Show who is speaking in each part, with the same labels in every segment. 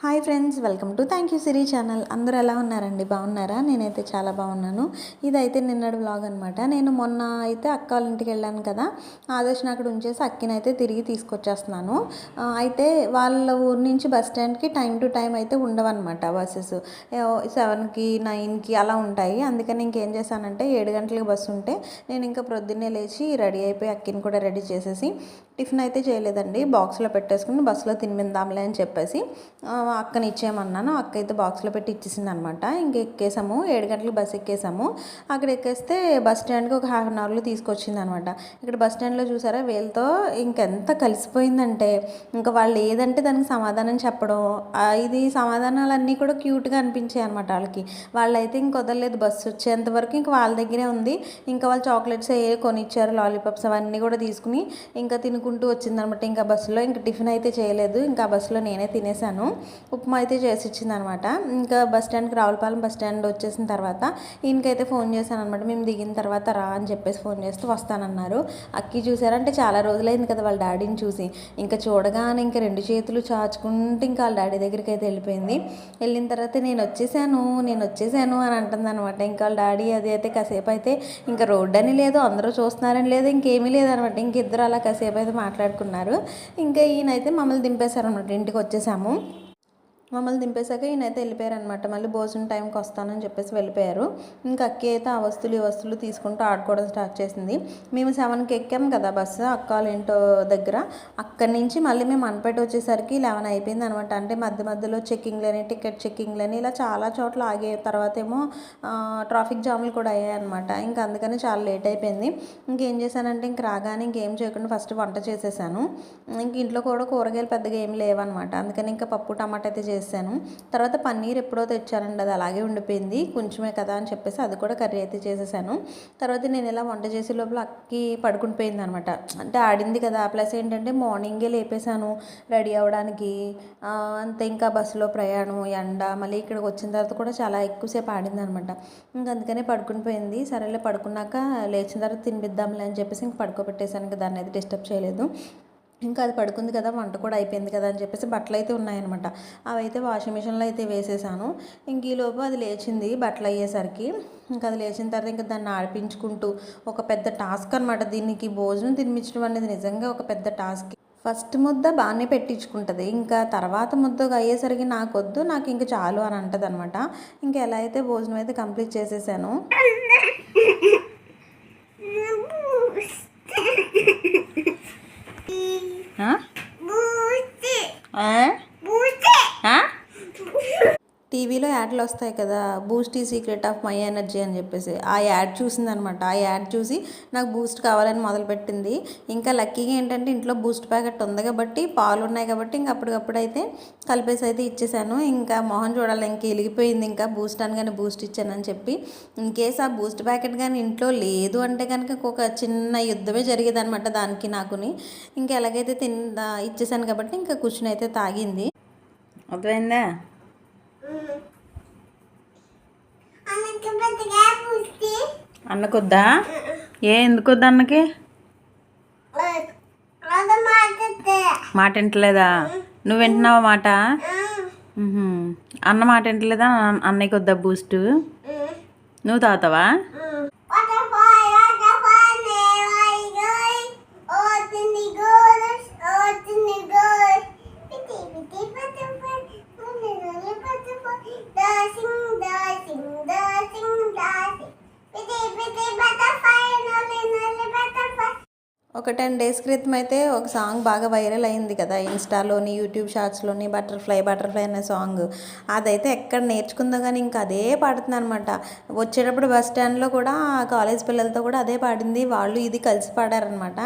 Speaker 1: Hi friends welcome to thank you Siri channel. అందరూ ఎలా ఉన్నారండి? బాగున్నారా? నేనైతే చాలా బాగున్నాను. ఇదైతే నిన్నటి వ్లాగ్ అనమాట నేను మొన్న అయితే అక్క వాళ్ళ ఇంటికి వెళ్ళాను కదా. ఆదర్శని అక్కడ ఉంచేసి అక్కినైతే తిరిగి తీసుకొచ్చేస్తున్నాను. అయితే వాళ్ళ ఊరు నుంచి బస్ స్టాండ్కి టైం టు టైం అయితే ఉండవన్నమాట బస్సెస్. సెవెన్కి నైన్కి అలా ఉంటాయి. అందుకని ఇంకేం చేశానంటే ఏడు గంటలకు బస్సు ఉంటే నేను ఇంకా ప్రొద్దున్నే లేచి రెడీ అయిపోయి అక్కిని కూడా రెడీ చేసేసి టిఫిన్ అయితే చేయలేదండి. బాక్స్లో పెట్టేసుకుని బస్సులో తినిమిందాంలే అని చెప్పేసి అక్కని ఇచ్చేయమన్నాను అక్క అయితే బాక్స్లో పెట్టి ఇచ్చేసింది అనమాట ఇంక ఎక్కేసాము ఏడు గంటలకు బస్ ఎక్కేసాము. అక్కడ ఎక్కేస్తే బస్ స్టాండ్కి ఒక హాఫ్ అన్ అవర్లో తీసుకొచ్చింది అనమాట ఇక్కడ బస్ స్టాండ్లో చూసారా వీళ్ళతో ఇంకెంత కలిసిపోయిందంటే ఇంకా వాళ్ళు ఏదంటే దానికి సమాధానం చెప్పడం ఇది సమాధానాలన్నీ కూడా క్యూట్గా అనిపించాయి అనమాట వాళ్ళకి. వాళ్ళైతే ఇంక వదలలేదు బస్సు వచ్చేంత వరకు ఇంకా వాళ్ళ దగ్గరే ఉంది. ఇంకా వాళ్ళు చాక్లెట్స్ ఏ కొనిచ్చారు లాలీపాప్స్ అవన్నీ కూడా తీసుకుని ఇంకా తినుకుంటూ వచ్చిందనమాట. ఇంకా బస్సులో ఇంకా టిఫిన్ అయితే చేయలేదు ఇంకా బస్సులో నేనే తినేసాను. ఉప్మా అయితే చేసి ఇచ్చిందనమాట ఇంకా బస్ స్టాండ్కి రావులపాలెం బస్ స్టాండ్ వచ్చేసిన తర్వాత ఈయనకైతే ఫోన్ చేశాను అనమాట మేము దిగిన తర్వాత రా అని చెప్పేసి ఫోన్ చేస్తూ వస్తానన్నారు. అక్కి చూసారంటే చాలా రోజులైంది కదా వాళ్ళ డాడీని చూసి. ఇంకా చూడగానే ఇంకా రెండు చేతులు చాచుకుంటూ ఇంకా వాళ్ళ డాడీ దగ్గరికి అయితే వెళ్ళిపోయింది. వెళ్ళిన తర్వాత నేను వచ్చేసాను నేను వచ్చేసాను అని అంటుంది అనమాట ఇంకా వాళ్ళ డాడీ అది అయితే కాసేపు అయితే ఇంకా రోడ్డు అని లేదు అందరూ చూస్తున్నారని లేదు ఇంకేమీ లేదనమాట. ఇంక ఇద్దరు అలా కాసేపు అయితే మాట్లాడుకున్నారు. ఇంకా ఈయనైతే మమ్మల్ని దింపేశారనమాట. ఇంటికి వచ్చేసాము. మమ్మల్ని దింపేశాక ఈయనైతే వెళ్ళిపోయారనమాట మళ్ళీ భోజనం టైంకి వస్తానని చెప్పేసి వెళ్ళిపోయారు. ఇంకా అక్కి అయితే ఆ వస్తువులు ఈ వస్తువులు తీసుకుంటూ ఆడుకోవడం స్టార్ట్ చేసింది. మేము సెవెన్కి ఎక్కాం కదా బస్సు. అక్క వాళ్ళ దగ్గర. అక్కడి నుంచి మళ్ళీ మేము అనపేట వచ్చేసరికి లెవెన్ అయిపోయింది అనమాట అంటే మధ్య మధ్యలో చెక్కింగ్లని టికెట్ చెక్కింగ్లని ఇలా చాలా చోట్ల ఆగే తర్వాత ఏమో ట్రాఫిక్ జాములు కూడా అయ్యాయి అనమాట ఇంకా అందుకని చాలా లేట్ అయిపోయింది. ఇంకేం చేశానంటే ఇంక రాగానే ఇంకేం చేయకుండా ఫస్ట్ వంట చేసేసాను. ఇంక ఇంట్లో కూడా కూరగాయలు పెద్దగా ఏం లేవన్నమాట. అందుకని ఇంకా పప్పు టమాటా అయితే చేసేసాను తర్వాత పన్నీర్ ఎప్పుడో తెచ్చానండి అది అలాగే ఉండిపోయింది. కొంచెమే కదా అని చెప్పేసి అది కూడా కర్రీ అయితే చేసేసాను. తర్వాత నేను ఇలా వంట చేసే లోపల అక్కి పడుకుని పోయింది అనమాట అంటే ఆడింది కదా ప్లస్ ఏంటంటే మార్నింగే లేపేశాను రెడీ అవ్వడానికి. అంతే ఇంకా బస్సులో ప్రయాణం ఎండ మళ్ళీ ఇక్కడికి వచ్చిన తర్వాత కూడా చాలా ఎక్కువసేపు ఆడింది అనమాట ఇంకా అందుకనే పడుకుని పోయింది. సరేలే పడుకున్నాక లేచిన తర్వాత తినిపిద్దాంలే అని చెప్పేసి ఇంక పడుకోబెట్టేశాను ఇంకా దాన్ని అయితే డిస్టర్బ్ చేయలేదు. ఇంకా అది పడుకుంది కదా వంట కూడా అయిపోయింది కదా అని చెప్పేసి బట్టలు అయితే ఉన్నాయన్నమాట. అవి అయితే వాషింగ్ మిషన్లో అయితే వేసేసాను. ఇంక ఈలోపు అది లేచింది బట్టలు అయ్యేసరికి. ఇంకా అది లేచిన తర్వాత ఇంకా దాన్ని ఆడిపించుకుంటూ ఒక పెద్ద టాస్క్ అనమాట దీనికి భోజనం తినిపించడం అనేది నిజంగా ఒక పెద్ద టాస్క్. ఫస్ట్ ముద్ద బాగానే పెట్టించుకుంటుంది. ఇంకా తర్వాత ముద్ద అయ్యేసరికి నాకు వద్దు నాకు ఇంకా చాలు అని అంటదనమాట ఇంకా ఎలా అయితే భోజనం అయితే కంప్లీట్ చేసేసాను ఆ? ఆ? ఆ? టీవీలో యాడ్లు వస్తాయి కదా బూస్ట్ ఈ సీక్రెట్ ఆఫ్ మై ఎనర్జీ అని చెప్పేసి ఆ యాడ్ చూసిందనమాట. ఆ యాడ్ చూసి నాకు బూస్ట్ కావాలని మొదలుపెట్టింది. ఇంకా లక్కీగా ఏంటంటే ఇంట్లో బూస్ట్ ప్యాకెట్ ఉంది కాబట్టి పాలు ఉన్నాయి కాబట్టి ఇంక అప్పటికప్పుడు అయితే కలిపేసి అయితే ఇచ్చేసాను. ఇంకా మొహం చూడాలి ఇంక వెలిగిపోయింది. ఇంకా బూస్ట్ అని కానీ బూస్ట్ ఇచ్చానని చెప్పి ఇన్ కేస్ ఆ బూస్ట్ ప్యాకెట్ కానీ ఇంట్లో లేదు అంటే కనుక ఒక చిన్న యుద్ధమే జరిగేది అనమాట దానికి నాకుని. ఇంకా ఎలాగైతే తిన్న ఇచ్చేసాను కాబట్టి ఇంకా కూర్చుని అయితే తాగింది. అర్థమైందా? అన్నకొద్దా? ఏ ఎందుకు వద్దా అన్నకి? మాట వింటలేదా నువ్వు వింటున్నావా మాట. అన్న మాట వింటలేదా అన్న- అన్నయ్యకి వద్దా బూస్ట్? నువ్వు తాగుతావా? ఒక టెన్ డేస్ క్రితం అయితే ఒక సాంగ్ బాగా వైరల్ అయింది కదా ఇన్స్టాలోని యూట్యూబ్ షార్ట్స్లోని బటర్ఫ్లై బటర్ఫ్లై అనే సాంగ్. అదైతే ఎక్కడ నేర్చుకుందో కానీ ఇంకా అదే పాడుతుంది అనమాట వచ్చేటప్పుడు బస్ స్టాండ్లో కూడా కాలేజ్ పిల్లలతో కూడా అదే పాడింది వాళ్ళు ఇది కలిసి పాడారనమాట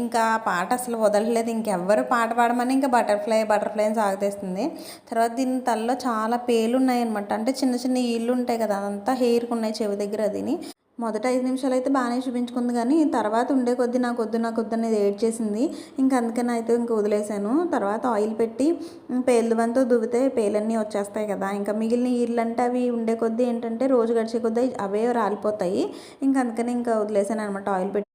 Speaker 1: ఇంకా పాట అసలు వదలలేదు. ఇంకెవ్వరు పాట పాడమని ఇంకా బటర్ఫ్లై బటర్ఫ్లై అని సాగతేస్తుంది తర్వాత దీని తలలో చాలా పేలు ఉన్నాయన్నమాట అంటే చిన్న చిన్న ఈళ్ళు ఉంటాయి కదా అదంతా హెయిర్కి ఉన్నాయి చెవి దగ్గర అదిని. మొదట ఐదు నిమిషాలు అయితే బాగానే చూపించుకుంది కానీ తర్వాత ఉండే కొద్దీ నాకు వద్దు నాకు వద్దు అనేది ఏడ్ చేసింది ఇంకా అందుకని అయితే ఇంకా వదిలేశాను. తర్వాత ఆయిల్ పెట్టి ఉమ్, పేలు దువ్వితే పేలన్నీ వచ్చేస్తాయి కదా. ఇంకా మిగిలిన ఈళ్ళు అంటే అవి ఉండే కొద్దీ ఏంటంటే రోజు గడిచే కొద్దీ అవే రాలిపోతాయి. ఇంకా అందుకని ఇంకా వదిలేశాను అనమాట ఆయిల్ పెట్టి.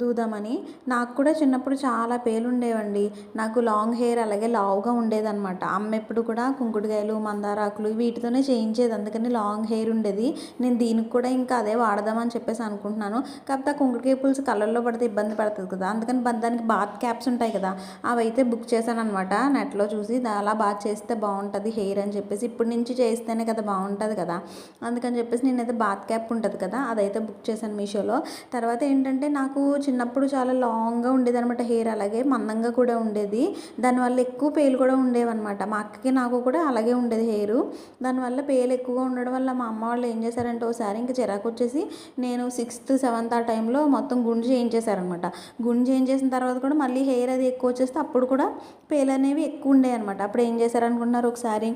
Speaker 1: దూదామని. నాకు కూడా చిన్నప్పుడు చాలా పేలుండేవండి. నాకు లాంగ్ హెయిర్ అలాగే లావుగా ఉండేదన్నమాట. అమ్మ ఎప్పుడు కూడా కుంకుడుకాయలు మందారాకులు వీటితోనే చేయించేది. అందుకని లాంగ్ హెయిర్ ఉండేది. నేను దీనికి కూడా ఇంకా అదే వాడదామని చెప్పేసి అనుకుంటున్నాను. కాకపోతే ఆ కుంకుడుకాయ పులుసు కళ్ళల్లో పడితే ఇబ్బంది పడుతుంది కదా. అందుకని దానికి బాత్ క్యాప్స్ ఉంటాయి కదా. అవి అయితే బుక్ చేశాను అనమాట నెట్లో చూసి. అలా బాగా చేస్తే బాగుంటుంది హెయిర్ అని చెప్పేసి. ఇప్పటి నుంచి చేస్తేనే కదా బాగుంటుంది కదా. అందుకని చెప్పేసి నేనైతే బాత్ క్యాప్ ఉంటుంది కదా అదైతే బుక్ చేశాను మీషోలో. తర్వాత ఏంటంటే నాకు చిన్నప్పుడు చాలా లాంగ్గా ఉండేది అనమాట హెయిర్ అలాగే మందంగా కూడా ఉండేది. దానివల్ల ఎక్కువ పేలు కూడా ఉండేవన్నమాట. మా అక్కకి నాకు కూడా అలాగే ఉండేది హెయిర్. దానివల్ల పేలు ఎక్కువగా ఉండడం వల్ల మా అమ్మ వాళ్ళు ఏం చేశారంటే ఒకసారి ఇంకా చిరాకు వచ్చేసి నేను సిక్స్త్ సెవెంత్ ఆ టైంలో మొత్తం గుండు చేయించేశారనమాట గుండు చేయించేసిన తర్వాత కూడా మళ్ళీ హెయిర్ అది ఎక్కువ వచ్చేస్తే అప్పుడు కూడా పేలు అనేవి ఎక్కువ ఉండేవి అనమాట అప్పుడు ఏం చేశారనుకుంటున్నారు? ఒకసారి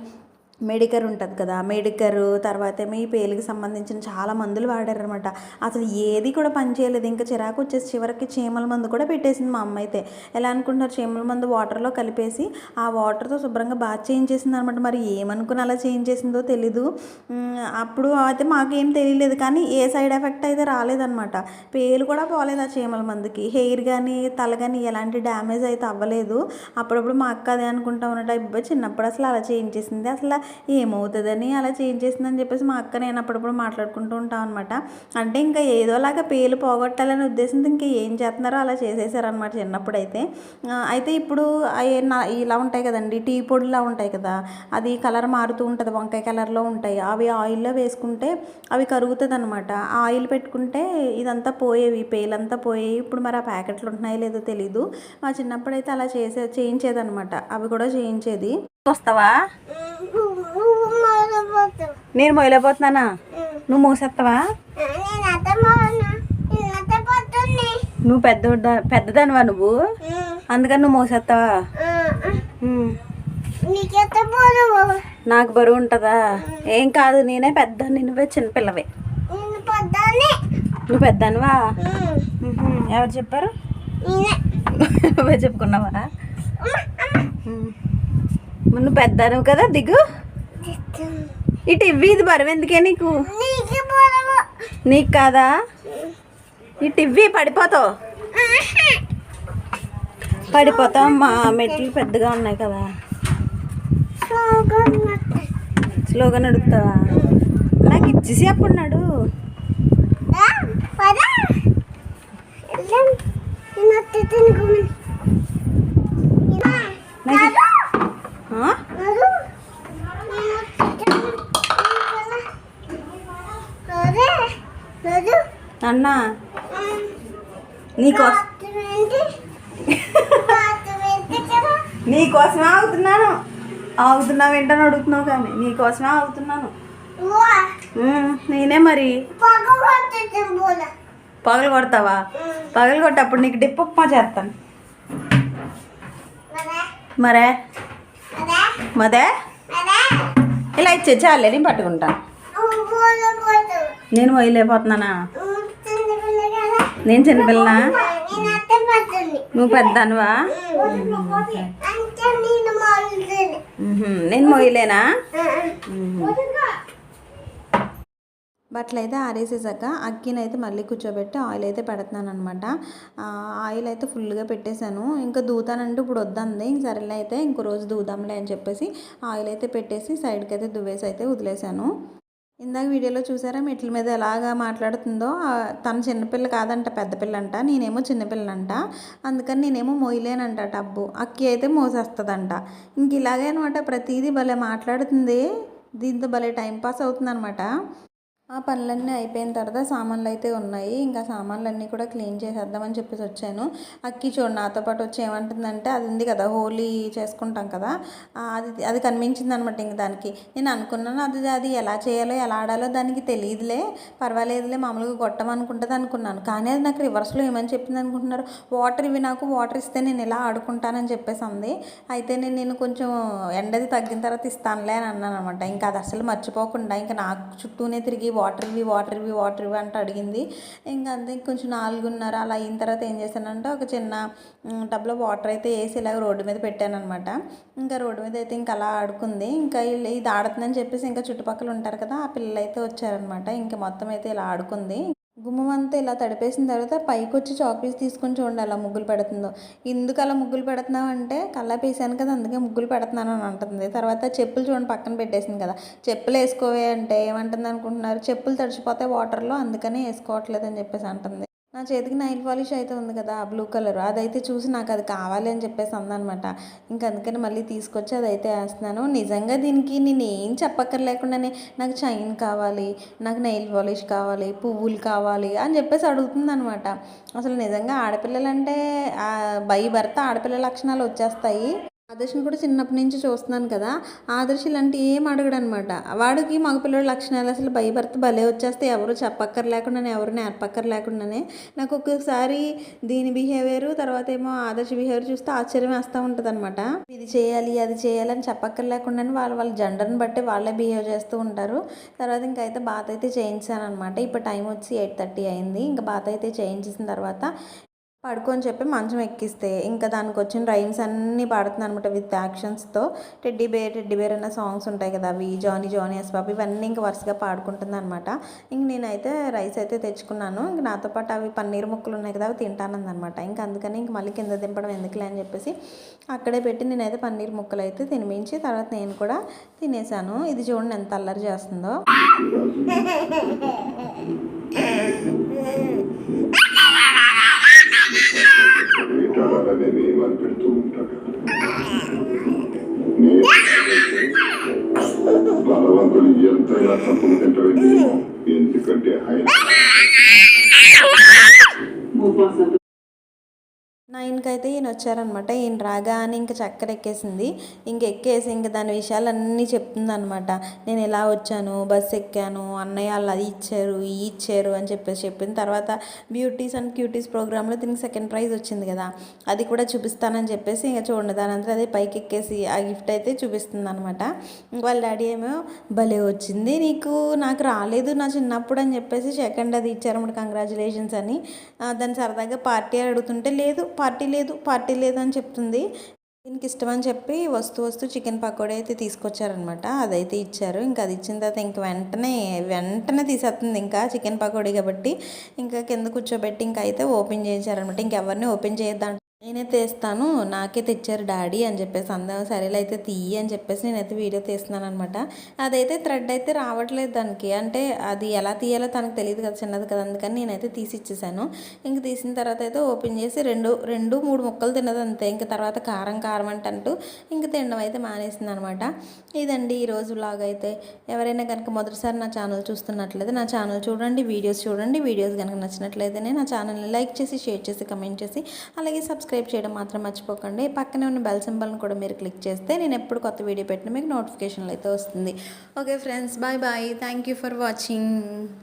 Speaker 1: మెడికర్ ఉంటుంది కదా. మెడికర్ తర్వాత ఏమో ఈ పేలుకి సంబంధించిన చాలా మందులు వాడారనమాట అసలు ఏది కూడా పనిచేయలేదు ఇంకా చిరాకు వచ్చేసి చివరికి చీమల మందు కూడా పెట్టేసింది మా అమ్మ అయితే. ఎలా అనుకుంటున్నారు? చీమల మందు వాటర్లో కలిపేసి ఆ వాటర్తో శుభ్రంగా బాగా చేయించేసింది అనమాట మరి ఏమనుకుని అలా చేయించేసిందో తెలీదు. అప్పుడు అయితే మాకేం తెలియలేదు. కానీ ఏ సైడ్ ఎఫెక్ట్ అయితే రాలేదనమాట పేలు కూడా పోలేదు ఆ చీమల మందుకి. హెయిర్ కానీ తల కానీ ఎలాంటి డ్యామేజ్ అయితే అవ్వలేదు. అప్పుడప్పుడు మా అక్క అదే అనుకుంటా ఉన్నట్టు అబ్బాయి చిన్నప్పుడు అసలు అలా చేయించేసింది. అసలు ఏమవుతుందని అలా చేయించేసిందని చెప్పేసి మా అక్క నేను అప్పుడప్పుడు మాట్లాడుకుంటూ ఉంటాం అనమాట అంటే ఇంకా ఏదోలాగా పేలు పోగొట్టాలనే ఉద్దేశంతో ఇంకా ఏం చేస్తున్నారో అలా చేసేసారనమాట చిన్నప్పుడు అయితే అయితే ఇప్పుడు ఇలా ఉంటాయి కదండి టీ పొడిలా ఉంటాయి కదా అది కలర్ మారుతూ ఉంటుంది వంకాయ కలర్లో ఉంటాయి. అవి ఆయిల్లో వేసుకుంటే అవి కరుగుతుంది అనమాట ఆయిల్ పెట్టుకుంటే ఇదంతా పోయేవి పేలంతా పోయేవి. ఇప్పుడు మరి ఆ ప్యాకెట్లు ఉంటున్నాయో లేదో తెలీదు. మా చిన్నప్పుడు అయితే అలా చేసే చేయించేదనమాట అవి కూడా చేయించేది. వస్తావా నేను మొయలేకపోతున్నానా నువ్వు మోసేస్తావా నువ్వు పెద్ద పెద్దదానివా నువ్వు? అందుకని నువ్వు మోసేస్తావా. నాకు బరువు ఉంటుందా? ఏం కాదు నేనే పెద్ద నువ్వే చిన్నపిల్లవే. నువ్వు పెద్దనివా. ఎవరు చెప్పారు? నువ్వే చెప్పుకున్నావా? నువ్వు పెద్దను కదా దిగు. ఇటు ఇవ్వి ఇది బరువు ఎందుకే నీకు? నీకు కాదా? ఇటు ఇవ్వి పడిపోతావు. పడిపోతావు మా మెట్లు పెద్దగా ఉన్నాయి కదా. స్లోగా నడుపుతావా నాకు ఇచ్చేసి అప్పుడు నడు. నాకు? అన్నా నీకోసం నీకోసమే ఆగుతున్నాను. ఆగుతున్నావు ఏంటని అడుగుతున్నావు కానీ నీకోసమే ఆగుతున్నాను. నేనే మరి. పగలు కొడతావా? పగలు కొట్టప్పుడు నీకు డిప్ ఉప్మా చేస్తాను. మరే? మదే? ఇలా ఇచ్చే చాలే నేను పట్టుకుంటాను నేను మొయ్యలేకపోతున్నానా నేను చిన్నపిల్లనా? నువ్వు పెద్దనువా? నేను మొయ్యలేనా బట్టలు అయితే ఆరేసేసాక అక్కినైతే మళ్ళీ కూర్చోబెట్టి ఆయిల్ అయితే పెడుతున్నాను అనమాట ఆయిల్ అయితే ఫుల్గా పెట్టేశాను. ఇంకా దూతానంటే ఇప్పుడు వద్దంది. ఇంక సరేలే అయితే ఇంకో రోజు దూదాంలే అని చెప్పేసి ఆయిల్ అయితే పెట్టేసి సైడ్కి అయితే దువ్వేసి అయితే వదిలేశాను. ఇందాక వీడియోలో చూసారా మెట్ల మీద ఎలాగా మాట్లాడుతుందో? తను చిన్నపిల్ల కాదంట పెద్ద పిల్ల అంట నేనేమో చిన్నపిల్లనంట అందుకని నేనేమో మోయలేనంట టబ్బు. అక్కి అయితే మోసేస్తుందంట. ఇంక ఇలాగే అనమాట ప్రతిదీ భలే మాట్లాడుతుంది. దీంతో భలే టైం పాస్ అవుతుంది ఆ పనులన్నీ అయిపోయిన తర్వాత సామాన్లు అయితే ఉన్నాయి. ఇంకా సామాన్లన్నీ కూడా క్లీన్ చేసేద్దామని చెప్పేసి వచ్చాను. అక్కి చూడు నాతో పాటు వచ్చి ఏమంటుందంటే అది ఉంది కదా హోలీ చేసుకుంటాం కదా అది అది కనిపించింది అనమాట ఇంక దానికి. నేను అనుకున్నాను అది అది ఎలా చేయాలో ఎలా ఆడాలో దానికి తెలియదులే పర్వాలేదులే మామూలుగా కొట్టమనుకుంటుంది అనుకున్నాను. కానీ అది నాకు రివర్స్లో ఏమని చెప్పింది అనుకుంటున్నారు? వాటర్ ఇవి నాకు వాటర్ ఇస్తే నేను ఇలా ఆడుకుంటానని చెప్పేసి అంది. అయితే నేను నేను కొంచెం ఎండది తగ్గిన తర్వాత ఇస్తానులే అని అన్నాను అనమాట ఇంకా అది అసలు మర్చిపోకుండా ఇంకా నాకు చుట్టూనే తిరిగి వాటర్ ఇవి వాటర్ ఇవి వాటర్ ఇవి అంటే అడిగింది. ఇంకా అంతే కొంచెం నాలుగున్నర అలా అయిన తర్వాత ఏం చేశానంటే ఒక చిన్న టబ్లో వాటర్ అయితే వేసి ఇలా రోడ్డు మీద పెట్టాను అనమాట ఇంకా రోడ్డు మీద అయితే ఇంకా అలా ఆడుకుంది. ఇంకా వీళ్ళు ఇది ఆడుతుందని చెప్పేసి ఇంకా చుట్టుపక్కల ఉంటారు కదా ఆ పిల్లలు అయితే వచ్చారనమాట ఇంకా మొత్తం అయితే ఇలా ఆడుకుంది. గుమ్మం అంతా ఇలా తడిపేసిన తర్వాత పైకి వచ్చి చాక్పీస్ తీసుకొని చూడండి అలా ముగ్గులు పెడుతుందో. ఎందుకు అలా ముగ్గులు పెడుతున్నావు అంటే కల్లా పీసాను కదా అందుకే ముగ్గులు పెడుతున్నాను అని అంటుంది. తర్వాత చెప్పులు చూడండి పక్కన పెట్టేసింది కదా. చెప్పులు వేసుకోవే అంటే ఏమంటుంది అనుకుంటున్నారు? చెప్పులు తడిచిపోతాయి వాటర్లో అందుకనే వేసుకోవట్లేదు అని చెప్పేసి అంటుంది. నా చేతికి నైల్ పాలిష్ అయితే ఉంది కదా బ్లూ కలర్. అదైతే చూసి నాకు అది కావాలి అని చెప్పేసి అందనమాట ఇంకా అందుకని మళ్ళీ తీసుకొచ్చి అదైతే వేస్తున్నాను. నిజంగా దీనికి నేను ఏం చెప్పక్కర్లేకుండానే నాకు చైన్ కావాలి నాకు నెయిల్ పాలిష్ కావాలి పువ్వులు కావాలి అని చెప్పేసి అడుగుతుంది అనమాట అసలు నిజంగా ఆడపిల్లలంటే బై భర్త ఆడపిల్ల లక్షణాలు వచ్చేస్తాయి. ఆదర్శని కూడా చిన్నప్పటి నుంచి చూస్తున్నాను కదా. ఆదర్శ ఇలాంటి ఏం అడగడు అనమాట వాడికి మగపిల్లడి లక్షణాలు అసలు భయభర్త భలే వచ్చేస్తే ఎవరు చెప్పక్కర్ లేకుండానే ఎవరు నేర్పక్కర్ లేకుండానే నాకు ఒక్కొక్కసారి దీని బిహేవియర్ తర్వాత ఏమో ఆదర్శ బిహేవియర్ చూస్తే ఆశ్చర్యం వేస్తూ ఉంటుంది అనమాట ఇది చేయాలి అది చేయాలి అని చెప్పక్కర్ లేకుండానే వాళ్ళు వాళ్ళ జెండర్ని బట్టి వాళ్ళే బిహేవ్ చేస్తూ ఉంటారు. తర్వాత ఇంకైతే బాత్ అయితే చేయించాను అనమాట ఇప్పుడు టైం వచ్చి ఎయిట్ థర్టీ అయింది. ఇంకా బాత్ అయితే చేయించేసిన తర్వాత పడుకొని చెప్పి మంచం ఎక్కిస్తే ఇంకా దానికి వచ్చిన రైమ్స్ అన్నీ పాడుతుంది అనమాట విత్ యాక్షన్స్తో. టెడ్డీ బేర్ టెడ్డీ బేర్ అన్న సాంగ్స్ ఉంటాయి కదా అవి జానీ జానీ ఎస్ ఇవన్నీ ఇంకా వరుసగా పాడుకుంటుంది అనమాట ఇంక నేనైతే రైస్ అయితే తెచ్చుకున్నాను. ఇంక నాతో పాటు అవి పన్నీర్ ముక్కలు ఉన్నాయి కదా అవి తింటానన్నమాట ఇంక అందుకని ఇంక మళ్ళీ కింద దింపడం ఎందుకులే అని చెప్పేసి అక్కడే పెట్టి నేనైతే పన్నీర్ ముక్కలు అయితే తినిపించి తర్వాత నేను కూడా తినేసాను. ఇది చూడండి ఎంత అల్లరి చేస్తుందో.
Speaker 2: అనేది వాళ్ళు పెడుతూ ఉంటారు నేను బలవంతులు ఎంతైనా తప్పులు తింటారండి ఎందుకంటే ఆయన
Speaker 1: నైన్కి అయితే ఈయన వచ్చారనమాట. ఈయన రాగానే ఇంక చక్కెర ఎక్కేసింది ఇంక ఎక్కేసి ఇంక దాని విషయాలన్నీ చెప్తుందనమాట. నేను ఎలా వచ్చాను? బస్ ఎక్కాను. అన్నయ్య వాళ్ళు అది ఇచ్చారు ఈ ఇచ్చారు అని చెప్పేసి చెప్పిన తర్వాత బ్యూటీస్ అండ్ క్యూటీస్ ప్రోగ్రాంలో దీనికి సెకండ్ ప్రైజ్ వచ్చింది కదా. అది కూడా చూపిస్తానని చెప్పేసి ఇంకా చూడండి. దాని అంతా అదే పైకి ఎక్కేసి ఆ గిఫ్ట్ అయితే చూపిస్తుంది అనమాట వాళ్ళ డాడీ ఏమో భలే వచ్చింది. నీకు నాకు రాలేదు నా చిన్నప్పుడు అని చెప్పేసి సెకండ్ అది ఇచ్చారన్నమాట కంగ్రాచులేషన్స్ అని. దాన్ని సరదాగా పార్టీ అడుగుతుంటే లేదు పార్టీ లేదు పార్టీ లేదు అని చెప్తుంది. దీనికి ఇష్టం అని చెప్పి వస్తూ వస్తూ చికెన్ పకోడీ అయితే తీసుకొచ్చారనమాట. అదైతే ఇచ్చారు. ఇంకా అది ఇచ్చిన తర్వాత ఇంక వెంటనే వెంటనే తీసేస్తుంది ఇంకా చికెన్ పకోడీ కాబట్టి. ఇంకా కింద కూర్చోబెట్టి ఇంకా అయితే ఓపెన్ చేయించారనమాట. ఇంకెవరిని ఓపెన్ చేయొద్దంట నేనే తీస్తాను నాకే తెచ్చారు డాడీ అని చెప్పేసి అందరం సరేలే అయితే తీయి అని చెప్పేసి నేనైతే వీడియో తీస్తున్నాను అనమాట అదైతే థ్రెడ్ అయితే రావట్లేదు దానికి అంటే అది ఎలా తీయాలో తనకు తెలియదు కదా చిన్నది కదా అందుకని నేనైతే తీసి ఇచ్చేసాను ఇంక తీసిన తర్వాత అయితే ఓపెన్ చేసి రెండు రెండు మూడు ముక్కలు తిన్నది అంతే. ఇంక తర్వాత కారం కారం అంటే అంటూ ఇంక తినడం అయితే మానేసింది అనమాట ఇదండి ఈరోజు లాగ్ అయితే. ఎవరైనా కనుక మొదటిసారి నా ఛానల్ చూస్తున్నట్లయితే నా ఛానల్ చూడండి వీడియోస్ చూడండి. వీడియోస్ కనుక నచ్చినట్లయితేనే నా ఛానల్ని లైక్ చేసి షేర్ చేసి కమెంట్ చేసి అలాగే సబ్స్క్రైబ్ సబ్స్క్రైబ్ చేయడం మాత్రం మర్చిపోకండి. పక్కనే ఉన్న బెల్ సింబల్ని కూడా మీరు క్లిక్ చేస్తే నేను ఎప్పుడు కొత్త వీడియో పెట్టినా మీకు నోటిఫికేషన్లు అయితే వస్తుంది. Okay friends bye bye thank you for watching